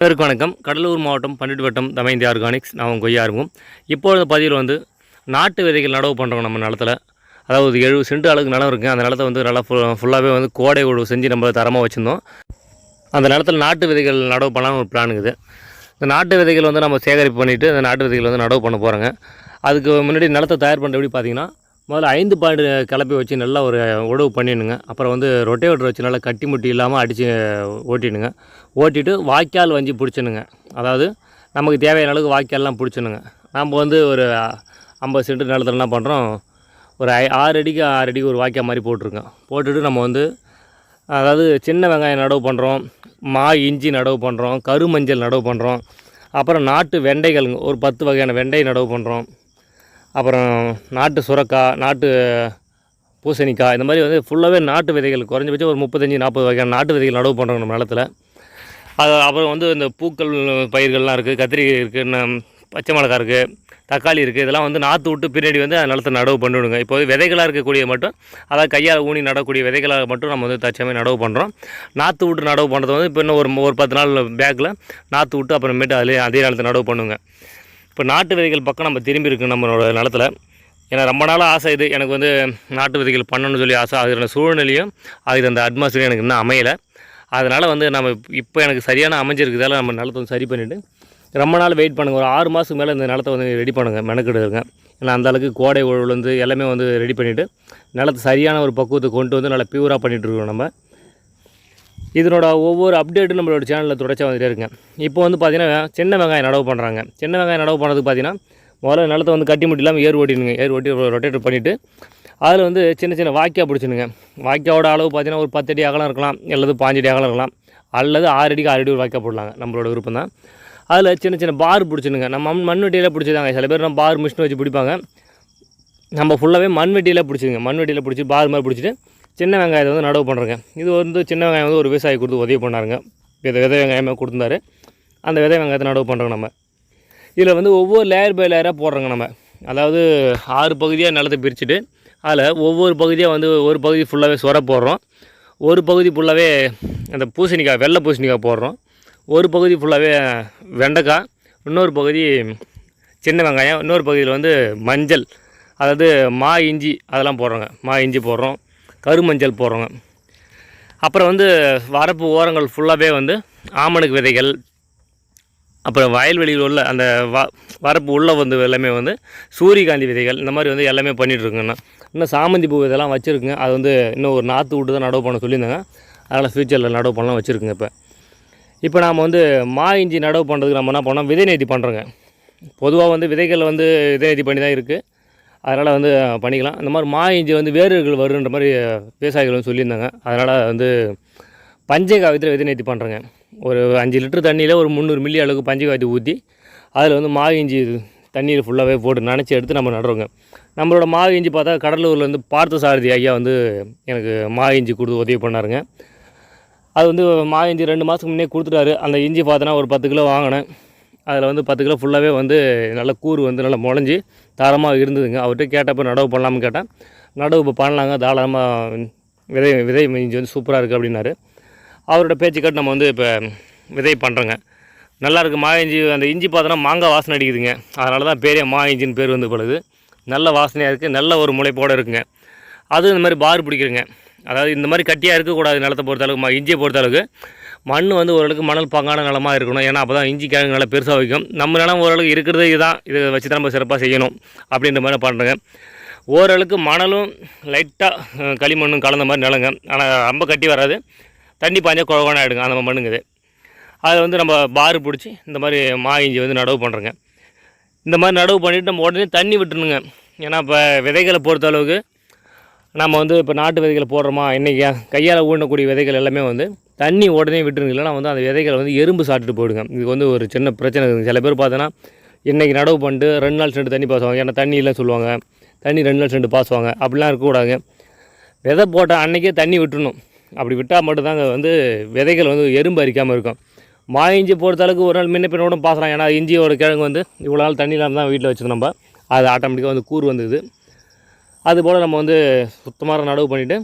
பேருக்கு வணக்கம். கடலூர் மாவட்டம் பன்னெண்டு வட்டம் தமைந்தி ஆர்கானிக்ஸ். நான் கொய்யா இருக்கும் இப்பொழுது பதிவில் வந்து நாட்டு விதைகள் நடவு பண்ணுறோம் நம்ம நிலத்துல அதாவது எழுபது சென்ட் அளவுக்கு நிலம் இருக்குது அந்த நிலத்தை வந்து நல்லா ஃபுல் ஃபுல்லாகவே வந்து கோடை உழவு செஞ்சு நம்ம தரமாக வச்சுருந்தோம். அந்த நிலத்தில் நாட்டு விதைகள் நடவு பண்ணலாம்னு ஒரு பிளான் இருக்குது. இந்த நாட்டு விதைகள் வந்து நம்ம சேகரிப்பு பண்ணிவிட்டு அந்த நாட்டு விதைகள் வந்து நடவு பண்ண போகிறோங்க அதுக்கு முன்னாடி நிலத்தை தயார் பண்ணுற எப்படி பார்த்தீங்கன்னா முதல்ல ஐந்து பாயிண்ட் கிளப்பி வச்சு நல்லா ஒரு உடவு பண்ணிடுங்க அப்புறம் வந்து ரொட்டேவட்டர் வச்சு நல்லா கட்டி முட்டி இல்லாமல் அடித்து ஓட்டிடுங்க. ஓட்டிட்டு வாய்க்கால் வஞ்சி பிடிச்சணுங்க அதாவது நமக்கு தேவையான அளவுக்கு வாய்க்கால்லாம் பிடிச்சணுங்க நம்ம வந்து ஒரு ஐம்பது சென்ட் நிலத்தில் என்ன பண்ணுறோம் ஒரு ஐ ஆறு அடிக்கு ஆறு அடிக்கு ஒரு வாய்க்கால் மாதிரி போட்டிருக்கோம் போட்டுட்டு நம்ம வந்து அதாவது சின்ன வெங்காயம் நடவு பண்ணுறோம் மா இஞ்சி நடவு பண்ணுறோம் கருமஞ்சள் நடவு பண்ணுறோம் அப்புறம் நாட்டு வெண்டைகளுங்க ஒரு பத்து வகையான வெண்டை நடவு பண்ணுறோம் அப்புறம் நாட்டு சுரக்காய் நாட்டு பூசணிக்காய் இந்த மாதிரி வந்து ஃபுல்லாகவே நாட்டு விதைகள் குறைஞ்சபட்சம் ஒரு முப்பத்தஞ்சு நாற்பது வகையான நாட்டு விதைகள் நடவு பண்ணுறோம் நம்ம நிலத்துல. அது அப்புறம் வந்து இந்த பூக்கள் பயிர்கள்லாம் இருக்குது கத்திரிக்காய் இருக்குது பச்சை மிளகா இருக்குது தக்காளி இருக்குது இதெல்லாம் வந்து நாற்று விட்டு பின்னாடி வந்து அந்த நிலத்தை நடவு பண்ணிவிடுங்க இப்போ விதைகளாக இருக்கக்கூடிய மட்டும் அதாவது கையால் ஊனி நடக்கூடிய விதைகளாக மட்டும் நம்ம வந்து தற்சமயம் நடவு பண்ணுறோம் நாற்று விட்டு நடவு பண்ணுறது வந்து இப்போ இன்னும் ஒரு ஒரு பத்து நாள் பேக்கில் நாற்று விட்டு அப்புறமேட்டு அதிலே அதே நிலத்தை நடவு பண்ணுங்க. இப்போ நாட்டு விதைகள் பக்கம் நம்ம திரும்பி இருக்கு நம்மளோட நிலத்துல. ஏன்னா ரொம்ப நாளாக ஆசை இது. எனக்கு வந்து நாட்டு விதைகள் பண்ணணும்னு சொல்லி ஆசை அதுக்கான சூழ்நிலையும் அதுக்கு அந்த அட்மாஸ்பியரும் எனக்கு இன்னும் அமையலை. அதனால் வந்து நம்ம இப்போ எனக்கு சரியான அமைஞ்சிருக்குதால நம்ம நிலத்தை வந்து சரி பண்ணிவிட்டு ரொம்ப நாள் வெயிட் பண்ணுங்கள் ஒரு ஆறு மாதத்துக்கு மேலே இந்த நிலத்தை வந்து ரெடி பண்ணுங்கள் மெனக்கெடுங்க. ஏன்னா அந்த அளவுக்கு கோடை உழவுலேருந்து எல்லாமே வந்து ரெடி பண்ணிவிட்டு நிலத்தை சரியான ஒரு பக்குவத்தை கொண்டு வந்து நல்லா பியூராக பண்ணிகிட்டு இருக்கோம் நம்ம. இதனோட ஒவ்வொரு அப்டேட்டும் நம்மளோட சேனலில் தொடர்ச்சியாக வந்துட்டே இருக்குங்க. இப்போ வந்து பார்த்தீங்கன்னா சின்ன வெங்காயம் நடவு பண்ணுறாங்க சின்ன வெங்காயம் நடவு பண்ணுறதுக்கு பார்த்தீங்கன்னா முதல்ல நிலத்தை வந்து கட்டி முட்டி இல்லாமல் ஏர் ஓட்டிடுங்க. ஏர் ஓட்டி ரொட்டேட் பண்ணிவிட்டு அதில் வந்து சின்ன சின்ன வாய்க்கால் பிடிச்சிடுங்க. வாக்கியாவோட அளவு பார்த்தீங்கன்னா ஒரு பத்து அடி அகலம் இருக்கலாம் அல்லது பாஞ்சடி அகலம் இருக்கலாம் அல்லது ஆறு அடிக்கு ஆறு அடி ஒரு வாய்க்கால் போடலாங்க நம்மளோட விருப்பம் தான். அதில் சின்ன சின்ன பார் பிடிச்சிடுங்க. நம்ம மண் மண்வெட்டியில் பிடிச்சிதாங்க சில பேர் நம்ம பார் மிஷின் வச்சு பிடிப்பாங்க. நம்ம ஃபுல்லாகவே மண்வெட்டியில் பிடிச்சிங்க மண்வெட்டியில் பிடிச்சி பார் மாதிரி பிடிச்சிட்டு சின்ன வெங்காயத்தை வந்து நடவு பண்ணுறேங்க இது வந்து சின்ன வெங்காயம் வந்து ஒரு விவசாயி கொடுத்து உதவி பண்ணாருங்க. வித விதை வெங்காயமே கொடுத்துருந்தாரு. அந்த விதை வெங்காயத்தை நடவு பண்ணுறோங்க நம்ம. இதில் வந்து ஒவ்வொரு லேயர் பை லேயராக போடுறோங்க நம்ம. அதாவது ஆறு பகுதியாக நிலத்தை பிரிச்சுட்டு அதில் ஒவ்வொரு பகுதியாக வந்து ஒரு பகுதி ஃபுல்லாகவே சொர போடுறோம். ஒரு பகுதி ஃபுல்லாகவே அந்த பூசணிக்காய் வெள்ளை பூசணிக்காய் போடுறோம். ஒரு பகுதி ஃபுல்லாகவே வெண்டைக்காய் இன்னொரு பகுதி சின்ன வெங்காயம் இன்னொரு பகுதியில் வந்து மஞ்சள் அதாவது மா இஞ்சி அதெல்லாம் போடுறோங்க. மா இஞ்சி போடுறோம். கருமஞ்சள் போடுறோங்க. அப்புறம் வந்து வரப்பு ஓரங்கள் ஃபுல்லாகவே வந்து ஆமணக்கு விதைகள் அப்புறம் வயல்வெளியில் உள்ள அந்த வ வரப்பு உள்ளே வந்து எல்லாமே வந்து சூரியகாந்தி விதைகள் இந்த மாதிரி வந்து எல்லாமே பண்ணிகிட்ருக்குங்கண்ணா இன்னும் சாமந்தி பூ இதெல்லாம் வச்சுருக்குங்க. அது வந்து இன்னும் ஒரு நாற்று விட்டு தான் நடவு பண்ண சொல்லியிருந்தாங்க. அதனால் ஃப்யூச்சரில் நடவு பண்ணலாம் வச்சுருக்குங்க இப்போ. இப்போ நாம் வந்து மா இஞ்சி நடவு பண்ணுறதுக்கு நம்ம என்ன பண்ணோம் விதை நேர்த்தி பண்ணுறோங்க பொதுவாக வந்து விதைகள் வந்து விதை நேர்த்தி பண்ணி தான் இருக்குது அதனால் வந்து பண்ணிக்கலாம். இந்த மாதிரி மா இஞ்சி வந்து வேர்கள் வருன்ற மாதிரி விவசாயிகள் வந்து சொல்லியிருந்தாங்க. அதனால் வந்து பஞ்சகாவியத்தில் விதை நேர்த்தி பண்ணுறேங்க ஒரு அஞ்சு லிட்டர் தண்ணியில் ஒரு முந்நூறு மில்லி அளவுக்கு பஞ்சகாவியத்தை ஊற்றி அதில் வந்து மா இஞ்சி தண்ணியில் ஃபுல்லாகவே போட்டு நினச்சி எடுத்து நம்ம நடுறோங்க. நம்மளோட மா இஞ்சி பார்த்தா கடலூரில் வந்து பார்த்த சாரதி ஐயா வந்து எனக்கு மா இஞ்சி கொடுத்து உதவி பண்ணாருங்க. அது வந்து மா இஞ்சி ரெண்டு மாதத்துக்கு முன்னே கொடுத்துட்டாரு. அந்த இஞ்சி பார்த்தோன்னா ஒரு பத்து கிலோ வாங்கினேன். அதில் வந்து பத்து கிலோ ஃபுல்லாகவே வந்து நல்ல கூறு வந்து நல்லா முளைஞ்சி தரமாக இருந்ததுங்க. அவர்கிட்ட கேட்டப்போ நடவு பண்ணலாம்னு கேட்டேன். நடவு இப்போ பண்ணலாங்க. தாராளமாக விதை விதை இஞ்சி வந்து சூப்பராக இருக்குது அப்படின்னாரு. அவரோட பேச்சு நம்ம வந்து இப்போ விதை பண்ணுறோங்க நல்லா இருக்குது மா இஞ்சி அந்த இஞ்சி பார்த்தோன்னா மாங்காய் வாசனை அடிக்குதுங்க. அதனால தான் பேரே மா இஞ்சின்னு பேர் வந்து பழுது நல்ல வாசனையாக இருக்குது நல்ல ஒரு முளைப்போடு இருக்குங்க. அதுவும் இந்த மாதிரி பார் பிடிக்கிறங்க. அதாவது இந்த மாதிரி கட்டியாக இருக்கக்கூடாது நிலத்தை பொறுத்தளவுக்கு மா இஞ்சியை பொறுத்தளவுக்கு மண் வந்து ஓரளவுக்கு மணல் பங்கான நிலமாக இருக்கணும். ஏன்னா அப்போ தான் இஞ்சி கிழங்கு நல்லா பெருசாக வைக்கும் நம்ம நிலம் ஓரளவுக்கு இருக்கிறது இதுதான். இதை வச்சு தான் நம்ம சிறப்பாக செய்யணும். அப்படின்ற மாதிரி பண்ணுறேங்க ஓரளவுக்கு மணலும் லைட்டாக களிமண்ணும் கலந்த மாதிரி நிலங்க. ஆனால் ரொம்ப கட்டி வராது. தண்ணி பாஞ்சா குழவான ஆகிடுங்க அந்த மாதிரி அதை வந்து நம்ம பாரு பிடிச்சி இந்த மாதிரி மா இஞ்சி வந்து நடவு பண்ணுறோங்க இந்த மாதிரி நடவு பண்ணிவிட்டு நம்ம உடனே தண்ணி விட்டுருணுங்க ஏன்னா இப்போ விதைகளை பொறுத்த அளவுக்கு நம்ம வந்து இப்போ நாட்டு விதைகளை போடுறோமா இன்றைக்கி கையால் ஊனக்கூடிய விதைகள் எல்லாமே வந்து தண்ணி உடனே விட்டுருங்க. இல்லைனா வந்து அந்த விதைகளை வந்து எறும்பு சாப்பிட்டுட்டு போயிடுங்க. இது வந்து ஒரு சின்ன பிரச்சனை இருக்குது. சில பேர் பார்த்தோன்னா இன்றைக்கி நடவு பண்ணிட்டு ரெண்டு நாள் சென்று தண்ணி பாசுவாங்க ஏன்னா தண்ணி இல்லைன்னு சொல்லுவாங்க. தண்ணி ரெண்டு நாள் சென்று பாசுவாங்க அப்படிலாம் இருக்கக்கூடாதுங்க. விதை போட்ட அன்றைக்கே தண்ணி விட்டுணும் அப்படி விட்டால் மட்டும்தாங்க வந்து விதைகள் வந்து எறும்பு அரிக்காமல் இருக்கும். மா இஞ்சி பொறுத்த அளவுக்கு ஒரு நாள் முன்ன பின்னோட கூட பாசலாம் ஏன்னா இஞ்சியோட கிழங்கு வந்து இவ்வளோ நாள் தண்ணி இல்லாமல் தான் வீட்டில் வச்சுருந்தோம் நம்ம. அது ஆட்டோமேட்டிக்காக வந்து கூறு வந்தது. அதுபோல் நம்ம வந்து சுத்தமாக நடவு பண்ணிவிட்டு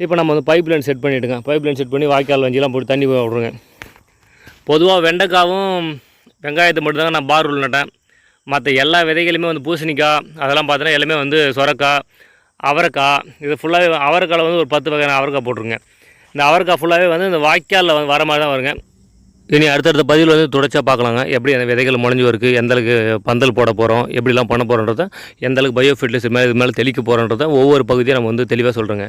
இப்போ நம்ம வந்து பைப் லைன் செட் பண்ணிவிடுங்க பைப் லைன் செட் பண்ணி வாய்க்கால் வஞ்சிலாம் போட்டு தண்ணி விட்ருங்க பொதுவாக வெண்டைக்காவும் வெங்காயத்தை மட்டும்தாங்க நான் பார் உள்ள நட்டேன். மற்ற எல்லா விதைகளுமே வந்து பூசணிக்காய் அதெல்லாம் பார்த்தீங்கன்னா எல்லாமே வந்து சொரக்காய் அவரைக்காய் இது ஃபுல்லாகவே அவரைக்காயில் வந்து ஒரு பத்து வகையான அவரைக்காய் போட்டிருங்க. இந்த அவரைக்காய் ஃபுல்லாகவே வந்து இந்த வாய்க்காலில் வந்து வர மாதிரி தான் வருங்க. இனி அடுத்தடுத்த பதிவில் வந்து தொடர்ச்சியாக பார்க்கலாங்க. எப்படி அந்த விதைகள் முளைஞ்சு வருது எந்த அளவுக்கு பந்தல் போட போகிறோம் எப்படிலாம் பண்ண போகிறோன்றத எந்த அளவுக்கு பயோ ஃபெர்டிலைசர் மேலே இது மேலே தெளிக்க போகிறோன்றத ஒவ்வொரு பகுதியும் நம்ம வந்து தெளிவாக சொல்கிறோங்க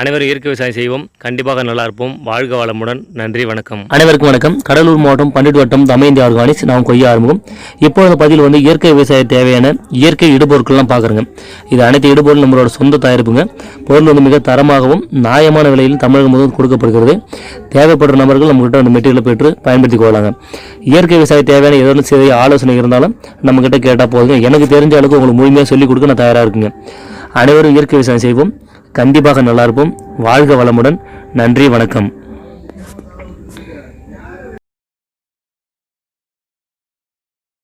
அனைவரும் இயற்கை விவசாயம் செய்வோம். கண்டிப்பாக நல்லா இருப்போம். வாழ்க வளமுடன். நன்றி வணக்கம். அனைவருக்கும் வணக்கம். கடலூர் மாவட்டம் பண்டிட் வட்டம் தமையந்தி ஆர்கானிக்ஸ் நாம் கொய்ய ஆரம்பம் இப்போ அந்த பதிவில் வந்து இயற்கை விவசாய தேவையான இயற்கை இடுபொருட்கள்லாம் பார்க்குறோங்க. இது அனைத்து இடுபொருள் நம்மளோட சொந்த தயாரிப்புங்க. பொருள் வந்து மிக தரமாகவும் நியாயமான விலையில் தமிழகம் முழுவதும் கொடுக்கப்படுகிறது. தேவைப்படுற நபர்கள் நம்மகிட்ட அந்த மெட்டீரியல் பெற்று பயன்படுத்தி கொள்ளலாங்க இயற்கை விவசாய தேவையான ஏதோ சிறிய ஆலோசனை இருந்தாலும் நம்மக்கிட்ட கேட்டால் போதுங்க. எனக்கு தெரிஞ்ச அளவுக்கு உங்களுக்கு முழுமையாக சொல்லிக் கொடுக்க நான் தயாராக இருக்குங்க. அனைவரும் இயற்கை விவசாயம் செய்வோம். கண்டிப்பாக நல்லா இருப்போம். வாழ்க வளமுடன். நன்றி வணக்கம்.